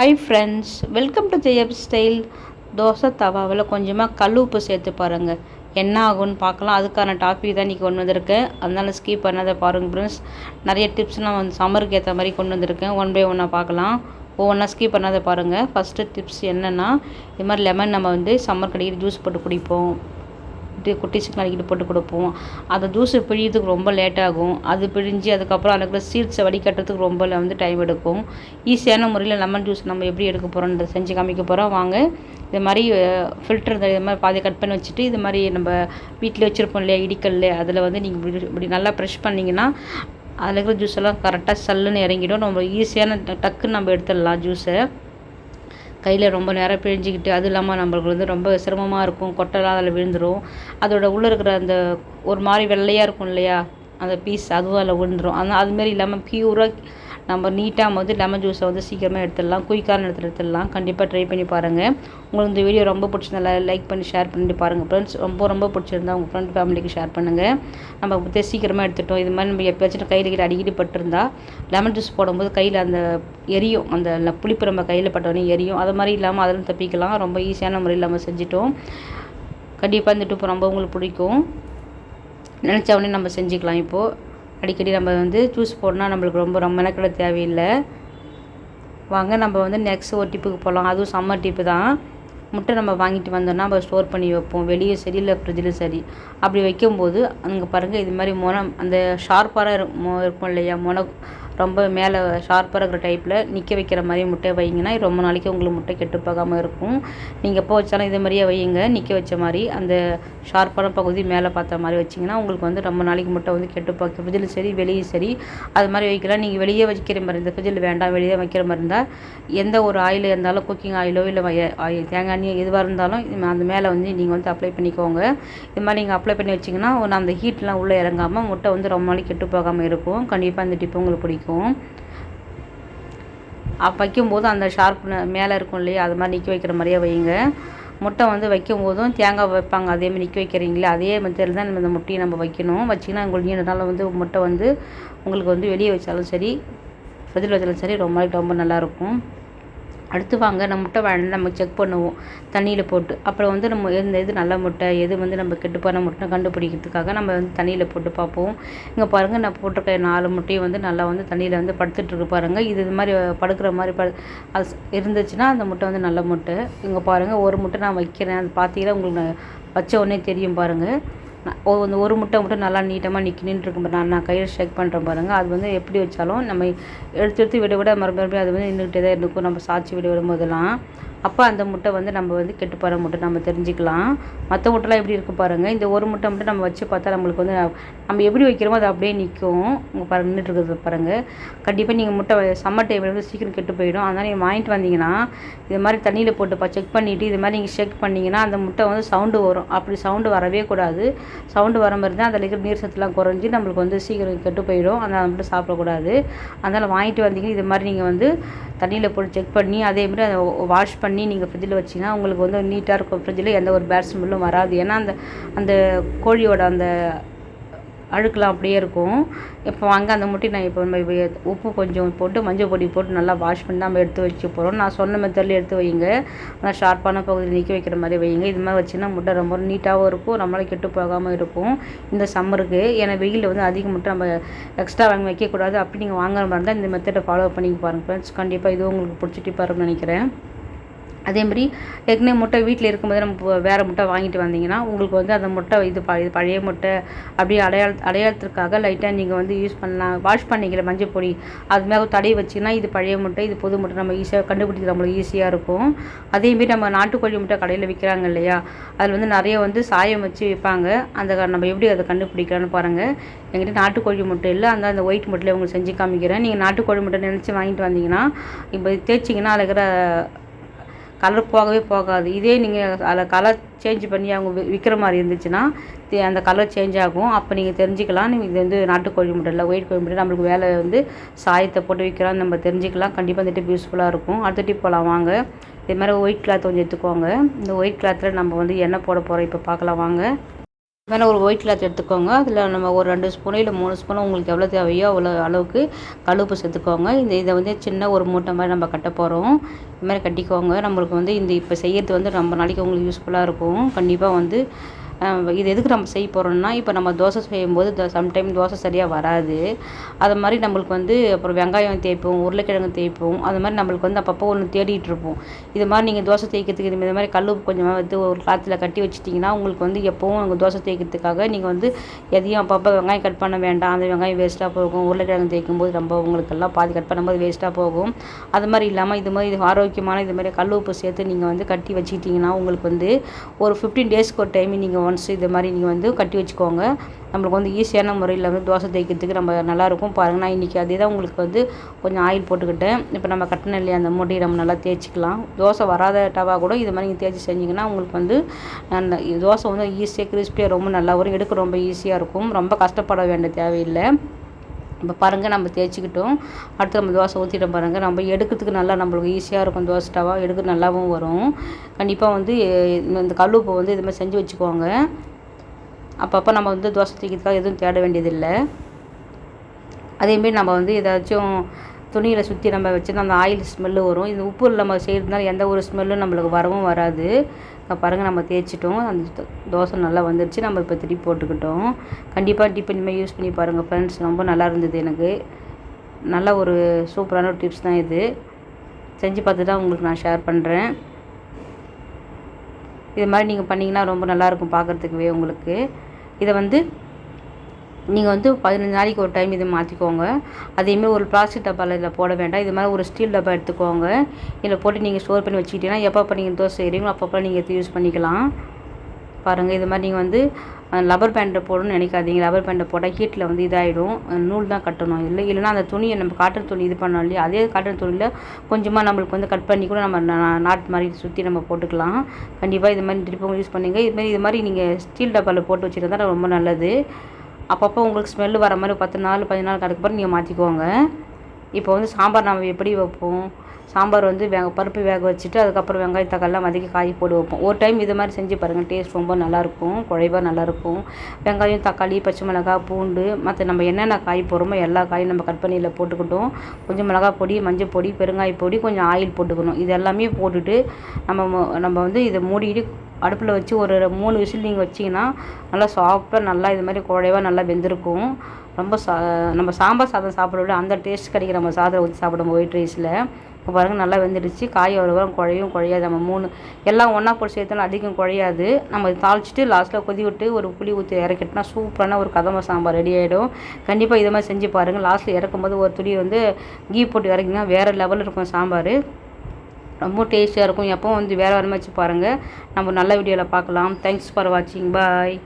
High friends welcome to ஜெயப் style dosa தவாவில் கொஞ்சமாக கல் உப்பு சேர்த்து பாருங்கள் என்ன ஆகும்னு பார்க்கலாம். அதுக்கான டாபிக் தான் இன்றைக்கி கொண்டு வந்திருக்கேன் அதனால் ஸ்கிப் பண்ணாத பாருங்கள் ஃப்ரெண்ட்ஸ் நிறைய டிப்ஸ்லாம் வந்து சம்மருக்கு ஏற்ற மாதிரி கொண்டு வந்திருக்கேன். ஒன் பை ஒன்னாக பார்க்கலாம். ஒவ்வொன்றா ஸ்கிப் பண்ணாத பாருங்கள் ஃபஸ்ட்டு டிப்ஸ் என்னென்னா இது மாதிரி லெமன் நம்ம வந்து சம்மர் கடையில் ஜூஸ் போட்டு குடிப்போம். குட்டி குட்டிஸுக்கு நறுக்கிட்டு போட்டு கொடுப்போம். அந்த ஜூஸை பிழியறதுக்கு ரொம்ப லேட் ஆகும். அது பிழிஞ்சு அதுக்கப்புறம் அதுக்குள்ள சீட்ஸை வடிகட்டுறதுக்கு ரொம்ப வந்து டைம் எடுக்கும். ஈஸியான முறையில் லெமன் ஜூஸ் நம்ம எப்படி எடுக்க போகிறோன்றதை செஞ்சு காமிக்க போகிறோம் வாங்க இது மாதிரி ஃபில்டர் இது மாதிரி பாதி கட் பண்ணி வச்சுட்டு இது மாதிரி நம்ம வீட்டில் வச்சுருப்போம் இல்லையா இடிக்கல் அதில் வந்து நீங்கள் இப்படி இப்படி நல்லா ப்ரெஷ் பண்ணிங்கன்னா அதில் இருக்கிற ஜூஸ் எல்லாம் கரெக்டாக சல்லுன்னு இறங்கிடும். நம்ம ஈஸியான டக்குன்னு நம்ம எடுத்துடலாம் ஜூஸை கையில் ரொம்ப நேரம் பிழிஞ்சிக்கிட்டு அதுவும் இல்லாமல் நம்மளுக்கு வந்து ரொம்ப சிரமமாக இருக்கும். கொட்டைலாம் அதில் விழுந்துடும் அதோட உள்ளே இருக்கிற அந்த ஒரு மாதிரி வெள்ளையாக இருக்கும் இல்லையா? அந்த பீஸ் அதுவும் அதில் விழுந்துடும் ஆனால் அதுமாரி இல்லாமல் ப்யூராக நம்ம நீட்டாக வந்து லெமன் ஜூஸை வந்து சீக்கிரமாக எடுத்துடலாம். குயிக்கான எடுத்து எடுத்துடலாம். கண்டிப்பாக ட்ரை பண்ணி பாருங்கள் உங்களுக்கு இந்த வீடியோ ரொம்ப பிடிச்சிருந்தா லைக் பண்ணி ஷேர் பண்ணிட்டு பாருங்கள் ஃப்ரெண்ட்ஸ் ரொம்ப ரொம்ப பிடிச்சிருந்தா உங்கள் ஃப்ரெண்ட் ஃபேமிலிக்கு ஷேர் பண்ணுங்கள் நம்ம பற்றி சீக்கிரமாக எடுத்துட்டோம். இது மாதிரி நம்ம எப்பயாச்சும் கையில் கிட்ட அடிக்கடி பட்டிருந்தா லெமன் ஜூஸ் போடும்போது கையில் அந்த எரியும். அந்த புளிப்பு நம்ம கையில் பட்டோடனே எரியும். அது மாதிரி இல்லாமல் அதெல்லாம் தப்பிக்கலாம். ரொம்ப ஈஸியான முறையில் நம்ம செஞ்சிட்டோம். கண்டிப்பாக இந்த டிப் ரொம்ப உங்களுக்கு பிடிக்கும். நினச்ச உடனே நம்ம செஞ்சுக்கலாம் இப்போது அடிக்கடி நம்ம வந்து ஜூஸ் போடணும் நம்மளுக்கு ரொம்ப ரொம்ப மெனக்கிட தேவையில்லை. வாங்க நம்ம வந்து நெக்ஸ்ட் ஒரு டிப்புக்கு போகலாம் அதுவும் சம்மர் டிப்பு தான். முட்டை நம்ம வாங்கிட்டு வந்தோம்னா நம்ம ஸ்டோர் பண்ணி வைப்போம். வெளியே சரி இல்லை ஃப்ரிட்ஜில் சரி. அப்படி வைக்கும்போது அங்கே பாருங்கள் இது மாதிரி முனம் அந்த ஷார்ப்பாக இருக்கும் இல்லையா? முனை ரொம்ப மேலே ஷார்ப்பாக இருக்கிற டைப்பில் நிற்க வைக்கிற மாதிரி முட்டை வைங்கன்னா ரொம்ப நாளைக்கு உங்களுக்கு முட்டை கெட்டு போகாமல் இருக்கும். நீங்கள் எப்போ வச்சாலும் இதே மாதிரியே வையுங்க. நிற்க வச்ச மாதிரி அந்த ஷார்ப்பான பகுதி மேலே பார்த்த மாதிரி வச்சிங்கன்னா உங்களுக்கு வந்து ரொம்ப நாளைக்கு முட்டை வந்து கெட்டு போக ஃப்ரிட்ஜில் சரி வெளியே சரி அது மாதிரி வைக்கலாம். நீங்கள் வெளியே வைக்கிற மாதிரி இருந்தால் ஃப்ரிட்ஜில் வேண்டாம் வெளியே வைக்கிற மாதிரி இருந்தால் எந்த ஒரு ஆயில் இருந்தாலும் குக்கிங் ஆயிலோ இல்லை ஆயில் தேங்காய் எண்ணெய் எதுவாக இருந்தாலும் அந்த மேலே வந்து நீங்கள் வந்து அப்ளை பண்ணிக்கோங்க. இது மாதிரி நீங்கள் அப்ளை பண்ணி வச்சிங்கன்னா அந்த ஹீட்லாம் உள்ளே இறங்காமல் முட்டை வந்து ரொம்ப நாளைக்கு கெட்டு போகாமல் இருக்கும். கண்டிப்பாக அந்த டிப்பு உங்களுக்கு பிடிக்கும். பிடிக்கும் வைக்கும்போது அந்த ஷார்ப் மேலே இருக்கும் இல்லையா அது மாதிரி நிற்க வைக்கிற மாதிரியே வைங்க. முட்டை வந்து வைக்கும் போதும் தேங்காய் வைப்பாங்க அதேமாதிரி நிற்க வைக்கிறீங்களே அதே மெத்தடில் தான் நம்ம இந்த முட்டையை நம்ம வைக்கணும். வச்சிங்கன்னா உங்களுக்கு நீண்ட நாள் வந்து முட்டை வந்து உங்களுக்கு வந்து வெளியே வச்சாலும் சரி ஃப்ரிட்ஜில் வச்சாலும் சரி ரொம்ப ரொம்ப நல்லாயிருக்கும் அடுத்து வாங்க நம்ம முட்டை வேணும் நம்ம செக் பண்ணுவோம். தண்ணியில் போட்டு. அப்புறம் வந்து நம்ம எந்த இது நல்ல முட்டை எது வந்து நம்ம கெட்டுப்பான முட்டை கண்டுபிடிக்கிறதுக்காக நம்ம வந்து தண்ணியில் போட்டு பார்ப்போம். இங்கே பாருங்கள் நான் போட்டிருக்க நாலு முட்டையும் வந்து நல்லா வந்து தண்ணியில் வந்து படுத்துட்ருக்கு பாருங்கள் இது இது மாதிரி படுக்கிற மாதிரி ப அது இருந்துச்சுன்னா அந்த முட்டை வந்து நல்ல முட்டை. இங்கே பாருங்கள் ஒரு முட்டை நான் வைக்கிறேன். அது பார்த்தீங்கன்னா உங்களுக்கு வச்ச உடனே தெரியும் பாருங்கள் அந்த ஒரு முட்டை மட்டும் நல்லா நீட்டமாக நிற்கி நின்றுருக்கும் நான் நான் கையில் ஷேக் பண்ணுறேன் பாருங்கள் அது வந்து எப்படி வச்சாலும் நம்ம எடுத்து எடுத்து விட விட மறுபடியும் அது வந்து நின்றுக்கிட்டே தான் இருக்கும். நம்ம சாட்சி விட விடும்போதெல்லாம். அப்போ அந்த முட்டை வந்து நம்ம வந்து கெட்டு போகிற முட்டை நம்ம தெரிஞ்சுக்கலாம். மற்ற முட்டைலாம் எப்படி இருக்குது பாருங்கள் இந்த ஒரு முட்டை மட்டும் நம்ம வச்சு பார்த்தா நம்மளுக்கு வந்து நம்ம எப்படி வைக்கிறோமோ அது அப்படியே நிற்கும் உங்கள் பாருங்கள் நின்றுட்டு பாருங்கள் கண்டிப்பாக நீங்கள் முட்டை சம்மர் டைமில் வந்து சீக்கிரம் கெட்டு போயிடும். அதனால் நீங்கள் வாங்கிட்டு வந்தீங்கன்னா இது மாதிரி தண்ணியில் போட்டுப்பா செக் பண்ணிவிட்டு இது மாதிரி நீங்கள் செக் பண்ணிங்கன்னா அந்த முட்டை வந்து சவுண்டு வரும். அப்படி சவுண்டு வரவே கூடாது. சவுண்டு வர மாதிரி தான் அதில் இருக்கிற நீர் சத்துலாம் குறைஞ்சி நம்மளுக்கு வந்து சீக்கிரம் கெட்டு போயிடும். அதனால் மட்டும் சாப்பிடக்கூடாது. அதனால் வாங்கிட்டு வந்தீங்கன்னா இது மாதிரி நீங்கள் வந்து தண்ணியில் போட்டு செக் பண்ணி அதேமாரி அதை வாஷ் பண்ணி நீங்கள் ஃப்ரிட்ஜில் வச்சிங்கன்னா உங்களுக்கு வந்து நீட்டாக இருக்கும். ஃப்ரிட்ஜில் எந்த ஒரு பேட் ஸ்மெல்லும் வராது. ஏன்னா அந்த அந்த கோழியோட அந்த அழுக்கெலாம் அப்படியே இருக்கும். இப்போ வாங்க அந்த முட்டை நான் இப்போ நம்ம உப்பு கொஞ்சம் போட்டு மஞ்சள் பொடி போட்டு நல்லா வாஷ் பண்ணி நம்ம எடுத்து வச்சு போகிறோம் நான் சொன்ன மெத்தடில் எடுத்து வைங்க. நல்லா ஷார்ப்பான பகுதியில் நிற்க வைக்கிற மாதிரி வைங்க. இது மாதிரி வச்சுன்னா முட்டை ரொம்ப நீட்டாகவும் இருக்கும். நம்மளால் கெட்டு போகாமல் இருக்கும். இந்த சம்மருக்கு ஏன்னா வெயிலில் வந்து அதிக முட்டை நம்ம எக்ஸ்ட்ரா வாங்கி வைக்கக்கூடாது. அப்படி நீங்கள் வாங்குற மாதிரி இருந்தால் இந்த மெத்தடை ஃபாலோ பண்ணி பாருங்கள் ஃப்ரெண்ட்ஸ் கண்டிப்பாக இதுவும் உங்களுக்கு பிடிச்சிட்டு பாருன்னு நினைக்கிறேன். அதேமாதிரி ஏற்கனவே முட்டை வீட்டில் இருக்கும்போது நம்ம வேறு முட்டை வாங்கிட்டு வந்தீங்கன்னா உங்களுக்கு வந்து அந்த முட்டை இது ப இது பழைய முட்டை அப்படியே அடையாள அடையாளத்திற்காக லைட்டாக நீங்கள் வந்து யூஸ் பண்ணலாம். வாஷ் பண்ணிக்கிற மஞ்சள் பொடி. அது மேலே தடை வச்சிங்கன்னா இது பழைய முட்டை இது புது முட்டை. நம்ம ஈஸியாக கண்டுபிடிக்கிறது நம்மளுக்கு ஈஸியாக இருக்கும். அதேமாரி நம்ம நாட்டுக்கோழி முட்டை கடையில் விற்கிறாங்க இல்லையா? அதில் வந்து நிறைய வந்து சாயம் வச்சு விற்பாங்க. அந்த நம்ம எப்படி அதை கண்டுபிடிக்கிறான்னு பாருங்கள் எங்கிட்ட நாட்டுக்கோழி முட்டை இல்லை. அந்த அந்த ஒயிட் முட்டையில் உங்களுக்கு செஞ்சு காமிக்கிறேன். நீங்கள் நாட்டுக்கோழி முட்டை நினச்சி வாங்கிட்டு வந்தீங்கன்னா இப்போ தேய்ச்சிங்கன்னா அதில் இருக்கிற கலர் போகவே போகாது. இதே நீங்கள் அதில் கலர் சேஞ்ச் பண்ணி அவங்க விற்கிற மாதிரி இருந்துச்சுன்னா அந்த கலர் சேஞ்ச் ஆகும். அப்போ நீங்கள் தெரிஞ்சுக்கலாம். நீங்கள் இது வந்து நாட்டுக்கோழி முட்டை இல்லை ஒயிட் கோழி முட்டை நம்மளுக்கு வேலை வந்து சாயத்தை போட்டு விற்கிறோம் நம்ம தெரிஞ்சுக்கலாம். கண்டிப்பாக இந்த டிப் யூஸ்ஃபுல்லாக இருக்கும். அடுத்த டிப் போகலாம் வாங்க. இது மாதிரி ஒயிட் கிளாத் கொஞ்சம் எடுத்துக்கோங்க. இந்த ஒயிட் கிளாத்தில் நம்ம வந்து எண்ணெய் போட போகிறோம் இப்போ பார்க்கலாம் வாங்க. மேலே ஒரு ஒயிட் கிளாத் எடுத்துக்கோங்க. அதில் நம்ம ஒரு ரெண்டு ஸ்பூனு இல்லை மூணு ஸ்பூனு உங்களுக்கு எவ்வளோ தேவையோ அவ்வளோ அளவுக்கு கழுப்பு சேர்த்துக்கோங்க. இந்த இதை வந்து சின்ன ஒரு மூட்டை மாதிரி நம்ம கட்ட போகிறோம் இது மாதிரி கட்டிக்கோங்க. நம்மளுக்கு வந்து இந்த இப்போ செய்கிறது வந்து ரொம்ப நாளைக்கு உங்களுக்கு யூஸ்ஃபுல்லாக இருக்கும். கண்டிப்பாக வந்து இது எதுக்கு நம்ம செய்ய போகிறோம்னா இப்போ நம்ம தோசை செய்யும்போது சம்டைம் தோசை சரியாக வராது. அது மாதிரி நம்மளுக்கு வந்து அப்புறம் வெங்காயம் தேய்ப்போம் உருளைக்கிழங்கு தேய்ப்போம் அது மாதிரி நம்மளுக்கு வந்து அப்பப்போ ஒன்று தேடிட்டு இருப்போம். இது மாதிரி நீங்கள் தோசை தேய்க்கிறதுக்கு இது மாதிரி கல் கொஞ்சமாக வந்து ஒரு கிளாத்தில் கட்டி வச்சிட்டிங்கன்னா உங்களுக்கு வந்து எப்போவும் உங்கள் தோசை தேய்க்கிறதுக்காக நீங்கள் வந்து எதையும் அப்பப்போ வெங்காயம் கட் பண்ண வேண்டாம். அந்த வெங்காயம் வேஸ்ட்டாக போகும். உருளைக்கிழங்கு தேய்க்கும் போது ரொம்ப உங்களுக்கு எல்லாம் பாதி கட் பண்ணும்போது வேஸ்ட்டாக போகும். அது மாதிரி இல்லாமல் இது மாதிரி இது ஆரோக்கியமான இது மாதிரி கல் உப்பு சேர்த்து நீங்கள் வந்து கட்டி வச்சுக்கிட்டிங்கன்னா உங்களுக்கு வந்து ஒரு ஃபிஃப்டீன் டேஸ்க்கு ஒரு டைம் நீங்கள் ஒன்ஸ் இது மாதிரி நீங்கள் வந்து கட்டி வச்சுக்கோங்க. நம்மளுக்கு வந்து ஈஸியான முறையில் வந்து தோசை தேய்க்கிறதுக்கு நம்ம நல்லாயிருக்கும். பாருங்கள் நான் இன்றைக்கி அதே தான் உங்களுக்கு வந்து கொஞ்சம் ஆயில் போட்டுக்கிட்டேன். இப்போ நம்ம கட்டின இல்லையா அந்த மூட்டையை நம்ம நல்லா தேய்ச்சிக்கலாம். தோசை வராத டவா கூட இது மாதிரி நீங்கள் தேய்ச்சி செஞ்சிங்கன்னா உங்களுக்கு வந்து அந்த தோசை வந்து ஈஸியாக கிறிஸ்பியாக ரொம்ப நல்லா வரும். எடுக்க ரொம்ப ஈஸியாக இருக்கும். ரொம்ப கஷ்டப்பட வேண்டிய தேவையில்லை. இப்போ பாருங்கள் நம்ம தேய்ச்சிக்கிட்டோம். அடுத்து நம்ம தோசை ஊற்றிட்டோம் பாருங்கள் நம்ம எடுக்கிறதுக்கு நல்லா நம்மளுக்கு ஈஸியாக இருக்கும் தோசை டவா எடுக்க நல்லாவும் வரும். கண்டிப்பாக வந்து இந்த கல்லுப்பை வந்து இது மாதிரி செஞ்சு வச்சுக்கோங்க. அப்பப்போ நம்ம வந்து தோசை தூக்கிறதுக்காக எதுவும் தேட வேண்டியதில்லை. அதேமாரி நம்ம வந்து ஏதாச்சும் துணியில் சுற்றி நம்ம வச்சுருந்தா அந்த ஆயில் ஸ்மெல்லு வரும். இந்த உப்பு நம்ம செய்கிறதுனால எந்த ஒரு ஸ்மெல்லும் நம்மளுக்கு வரவும் வராது. பாருங்கள் நம்ம தேய்ச்சிட்டோம். அந்த தோசை நல்லா வந்துடுச்சு நம்ம இப்போ திருப்பி போட்டுக்கிட்டோம். கண்டிப்பாக டிஃபன் இனிமேல் யூஸ் பண்ணி பாருங்கள் ஃப்ரெண்ட்ஸ் ரொம்ப நல்லா இருந்தது எனக்கு. நல்ல ஒரு சூப்பரான ஒரு டிப்ஸ் தான் இது. செஞ்சு பார்த்து தான் உங்களுக்கு நான் ஷேர் பண்ணுறேன் இது மாதிரி நீங்கள் பண்ணிங்கன்னா ரொம்ப நல்லாயிருக்கும் பார்க்குறதுக்குவே உங்களுக்கு. இதை வந்து நீங்கள் வந்து பதினஞ்சு நாளைக்கு ஒரு டைம் இதை மாற்றிக்கோங்க அதேமாதிரி ஒரு பிளாஸ்டிக் டப்பாவில் இதில் போட வேண்டாம். இது மாதிரி ஒரு ஸ்டீல் டப்பா எடுத்துக்கோங்க. இதில் போட்டு நீங்கள் ஸ்டோர் பண்ணி வச்சுக்கிட்டீங்கன்னா எப்போ நீங்கள் தோசை செய்கிறீங்களோ அப்பப்போ நீங்கள் எடுத்து யூஸ் பண்ணிக்கலாம். பாருங்கள் இது மாதிரி நீங்கள் வந்து லப்பர் பேண்டை போடணும்னு நினைக்காதீங்க. லப்பர் பேண்டை போட்டால் ஹீட்டில் வந்து இதாகிடும் நூல் தான் கட்டணும். இல்லை இல்லைனா அந்த துணியை நம்ம காட்டன் துணி இது பண்ணோம் இல்லையா? அதே காட்டன் துணியில் கொஞ்சமாக நம்மளுக்கு வந்து கட் பண்ணி கூட நம்ம நாட் மாதிரி சுற்றி நம்ம போட்டுக்கலாம். கண்டிப்பாக இது மாதிரி திருப்பி யூஸ் பண்ணுங்கள் இதுமாதிரி இது மாதிரி நீங்கள் ஸ்டீல் டப்பாவில் போட்டு வச்சுருந்தா ரொம்ப நல்லது. அப்பப்போ உங்களுக்கு ஸ்மெல்லு வர மாதிரி பத்து நாள் பதினாலு நாள் அதுக்கப்புறம் நீங்கள் மாற்றிக்கோங்க இப்போ வந்து சாம்பார் நம்ம எப்படி வைப்போம்? சாம்பார் வந்து வேக பருப்பு வேக வச்சுட்டு அதுக்கப்புறம் வெங்காயம் தக்காளிலாம் வதக்கி காய் போட்டு வைப்போம். ஒரு டைம் இது மாதிரி செஞ்சு பாருங்கள் டேஸ்ட் ரொம்ப நல்லாயிருக்கும். குழைவாக நல்லாயிருக்கும். வெங்காயம் தக்காளி பச்சை மிளகாய் பூண்டு மற்ற நம்ம என்னென்ன காய் போடுறோமோ எல்லா காயும் நம்ம கட் பண்ணியில் போட்டுக்கிட்டோம். கொஞ்சம் மிளகாய் பொடி மஞ்சள் பொடி பெருங்காய பொடி கொஞ்சம் ஆயில் போட்டுக்கணும். இது எல்லாமே போட்டுட்டு நம்ம நம்ம வந்து இதை மூடிக்கிட்டு அடுப்பில் வச்சு ஒரு மூணு விசில் நீங்கள் வச்சிங்கன்னா நல்லா சாஃப்டாக நல்லா இது மாதிரி குழைவாக நல்லா வெந்திருக்கும். ரொம்ப சா நம்ம சாம்பார் சாதம் சாப்பிட விட அந்த டேஸ்ட் கிடைக்கிற நம்ம சாதம் ஊற்றி சாப்பிடும் ஒயிட் ரைஸில் இப்போ பாருங்கள் நல்லா வெந்துடுச்சு. காய் ஒரு வாரம் குழையும் குழையாது. நம்ம மூணு எல்லாம் ஒன்றா போட்டு சேர்த்தாலும் அதிகம் குழையாது. நம்ம தாளிச்சிட்டு லாஸ்ட்டில் கொதி விட்டு ஒரு புளி ஊற்றி இறக்கிட்டோம்னா சூப்பரான ஒரு கதம்ப சாம்பார் ரெடி ஆகிடும் கண்டிப்பாக இதை மாதிரி செஞ்சு பாருங்கள் லாஸ்ட்டில் இறக்கும்போது ஒரு துளி வந்து கீ போட்டு இறக்கினா வேறு லெவலில் இருக்கும் சாம்பார். ரொம்ப டேஸ்டியாக இருக்கும். எப்போ வந்து வேறு வேறு வச்சு பாருங்கள் நம்ம நல்ல வீடியோவில் பார்க்கலாம். தேங்க்ஸ் ஃபார் வாட்சிங் பாய்